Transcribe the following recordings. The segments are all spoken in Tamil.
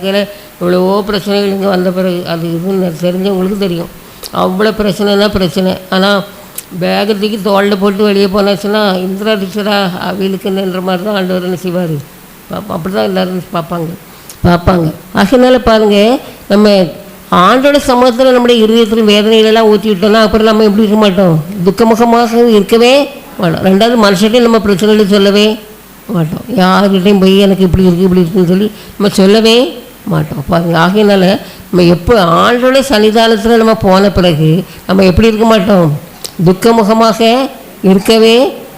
வாழ்க்கையில் எவ்வளவோ பிரச்சனைகள் இங்கே வந்த பிறகு அது இதுன்னு தெரிஞ்சவங்களுக்கு தெரியும். அவ்வளோ பிரச்சனைனா பிரச்சனை. ஆனால் பேகை தூக்கி தோளில் போட்டு வெளியே போனாச்சுன்னா இந்திரா ரிச்சரா அவளுக்குன்ற மாதிரி தான் ஆண்டவர் என்ன செய்வார்? பார்ப்போம் அப்படி தான் எல்லோரும் பார்ப்பாங்க. பார்ப்பாங்க. ஆகையினால பாருங்கள் நம்ம ஆண்டோட சமூகத்தில் நம்முடைய இருதயத்தில் வேதனைகளெல்லாம் ஊற்றி விட்டோம்னா அப்புறம் நம்ம எப்படி இருக்க மாட்டோம்? துக்கமுகமாக இருக்கவே மாட்டோம். ரெண்டாவது மனுஷன்டையும் நம்ம பிரச்சனைகளை சொல்லவே மாட்டோம். யார்கிட்டையும் போய் எனக்கு இப்படி இருக்குது இப்படி இருக்குன்னு சொல்லி நம்ம சொல்லவே மாட்டோம். பாருங்க ஆகையினால நம்ம எப்போ ஆண்டோட சன்னிதானத்தில் நம்ம போன பிறகு நம்ம எப்படி இருக்க மாட்டோம்? துக்கமுகமாக இருக்கவே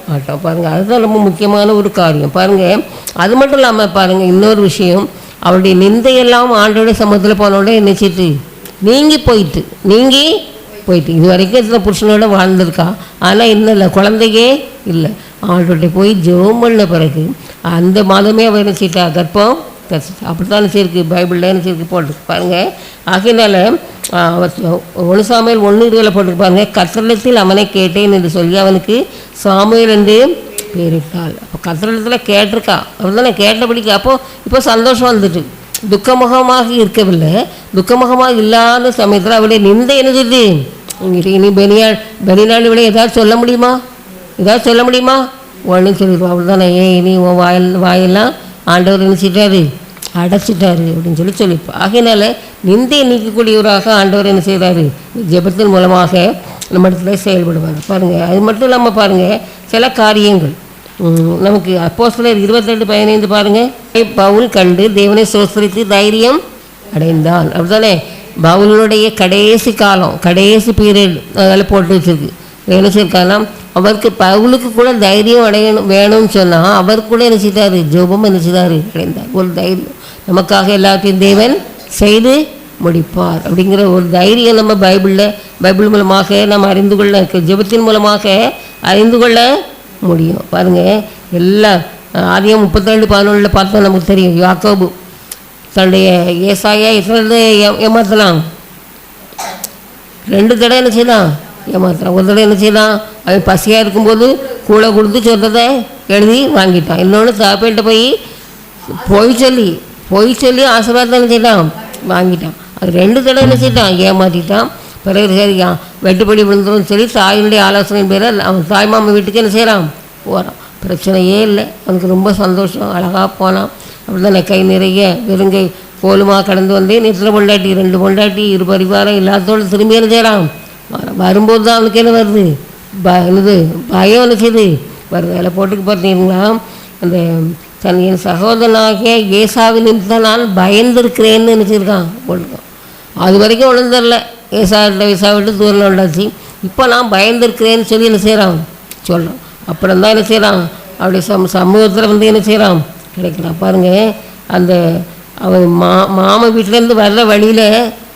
மாட்டோம். பாருங்கள் அதுதான் ரொம்ப முக்கியமான ஒரு காரியம். பாருங்கள் அது மட்டும் இல்லாமல் பாருங்கள் இன்னொரு விஷயம். அவருடைய நிந்தையெல்லாம் ஆண்டோட சமூகத்தில் போனோட நினைச்சிட்டு நீங்கி போயிட்டு நீங்கி போயிட்டு. இது வரைக்கும் இந்த புருஷனோட வாழ்ந்திருக்கா? ஆனால் இன்னும் இல்லை குழந்தையே இல்லை. ஆண்டோட போய் ஜெபம் பண்ண பிறகு அந்த மாதமே அவர் என்ன செய்யிட்டா கர்ப்பம் அப்படி தான் செய்யிருக்கு பைபிளில் என்ன செய்யிருக்கு போட்டிருக்கு. பாருங்கள் ஆகையினால ஒன்று சாமியல் ஒன்று இருவில் போட்டிருப்பாங்க. கத்திரத்தில் அவனை கேட்டேன் என்று சொல்லி அவனுக்கு சாமியல் என்று பேரிட்டாள் அப்போ கத்திரத்தில் கேட்டிருக்கா. அவர் தானே கேட்டபடிக்கு அப்போது இப்போ சந்தோஷம் வந்துட்டு. துக்கமுகமாக இருக்கவில்லை. துக்கமுகமாக இல்லாத சமயத்தில் அவளுடைய நிந்தை என்ன சொல்லுது? இனி பெனியாள் பெனிநாள் விட ஏதாவது சொல்ல முடியுமா? ஏதாவது சொல்ல முடியுமா? ஒன்றும் சொல்லிடுவோம் அவள் தானே ஏன் இனி உன் வாயில் வாயெல்லாம் ஆண்டவர் நினைச்சிட்டாரு அடைச்சிட்டாரு அப்படின்னு சொல்லி சொல்லி ஆகையினால நிந்தையை நீக்கக்கூடியவராக ஆண்டவர் என்ன செய்கிறாரு ஜெபத்தின் மூலமாக நம்ம இடத்துல செயல்படுவார். பாருங்கள் அது மட்டும் இல்லாமல் பாருங்கள் சில காரியங்கள். நமக்கு அப்போ சிலர் இருபத்தெட்டு பதினைந்து பாருங்கள் பவுல் கண்டு தேவனை சோசரித்து தைரியம் அடைந்தான். அப்படித்தானே? பவுலுடைய கடைசி காலம் கடைசி பீரியட் அதில் போட்டு வச்சிருக்கு. என்ன செய்யிருக்காருன்னா அவருக்கு பவுலுக்கு கூட தைரியம் அடையணும் வேணும்னு சொன்னால் அவர் கூட என்ன செய்தார்? ஜோபம் என்ன செய்தார்? அடைந்தார். ஒரு தைரியம். நமக்காக எல்லாத்தையும் தேவன் செய்து முடிப்பார். அப்படிங்கிற ஒரு தைரியம் நம்ம பைபிளில் பைபிள் மூலமாக நம்ம அறிந்து கொள்ள ஜெபத்தின் மூலமாக அறிந்து கொள்ள முடியும். பாருங்கள் எல்லா ஆதியம் முப்பத்திரெண்டு பதினொன்றில் பார்த்தா நமக்கு தெரியும். யாக்கோபு தன்னுடைய ஏசாயா எத்தனை ஏமாற்றலாம் ரெண்டு தடவை என்ன செய்யலாம் ஏமாத்துறான் ஒரு தடவை என்ன செய்யலாம் அவன் பசியாக இருக்கும்போது கூடை கொடுத்து சொல்கிறத எழுதி வாங்கிட்டான். இன்னொன்று சாப்பிட்டு போய் பொய் சொல்லி பொய் சொல்லி ஆசீர்வாதம் என்ன செய்யலாம் வாங்கிட்டான். அது ரெண்டு தடவை என்ன செய்யிட்டான் ஏமாற்றிட்டான் பிறகு சரியா வெட்டுப்படி விழுந்துரும் சொல்லி தாயினுடைய ஆலோசனை பேரில் அவன் தாய் வீட்டுக்கு என்ன செய்கிறான் போகிறான் பிரச்சனையே இல்லை. அவனுக்கு ரொம்ப சந்தோஷம். அழகாக போனான். அப்படிதான் கை நிறைய வெறுங்கை கோலுமா கடந்து வந்து நித்திர பொண்டாட்டி ரெண்டு பொண்டாட்டி இரு பரிவாரம் எல்லாத்தோடு திரும்பி என்ன செய்கிறான் வரும்போது தான் அவனுக்கு என்ன வருது? ப என்னது? பயம் என்ன வருது அதில் போட்டுக்கு பார்த்தீங்களா அந்த தன் என் சகோதரனாகிய ஏசாவில் நிமித்தம் நான் பயந்துருக்கிறேன்னு நினச்சிருக்கான். போட்டுருக்கான் அது வரைக்கும் ஒன்றும் தெரில ஏசாவிட்ட விசா விட்டு தூரம் உண்டாச்சு இப்போ நான் பயந்துருக்கிறேன்னு சொல்லி என்ன செய்கிறான் சொல்கிறான் அப்புறம் தான் என்ன செய்கிறான் அப்படி சம் சமூகத்தில் வந்து என்ன செய்கிறான் கிடைக்கிறான். பாருங்கள் அந்த அவன் மா மாமன் வீட்டிலேருந்து வர்ற வழியில்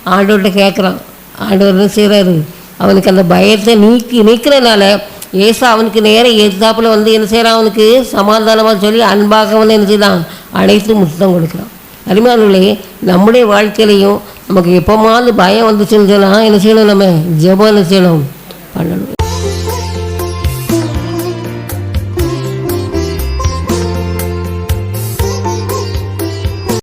ஆண்டவர்கிட்ட கேட்குறான் ஆண்டவர் என்ன செய்கிறாரு அவனுக்கு அந்த பயத்தை நீக்கி நீக்கிறனால ஏசா அவனுக்கு நேரம் எதிர்த்தாப்பில் வந்து என்ன செய்கிறான் அவனுக்கு சமாதானமாக சொல்லி அன்பாக வந்து என்ன செய்தான்? அனைத்து முத்தம் கொடுக்குறான். அருமையானே நம்முடைய வாழ்க்கையிலையும் நமக்கு எப்போமாவது பயம் வந்துச்சுன்னு சொன்னால் என்ன செய்யணும் நம்ம? ஜெபம் என்ன செய்யணும்? பண்ணணும்.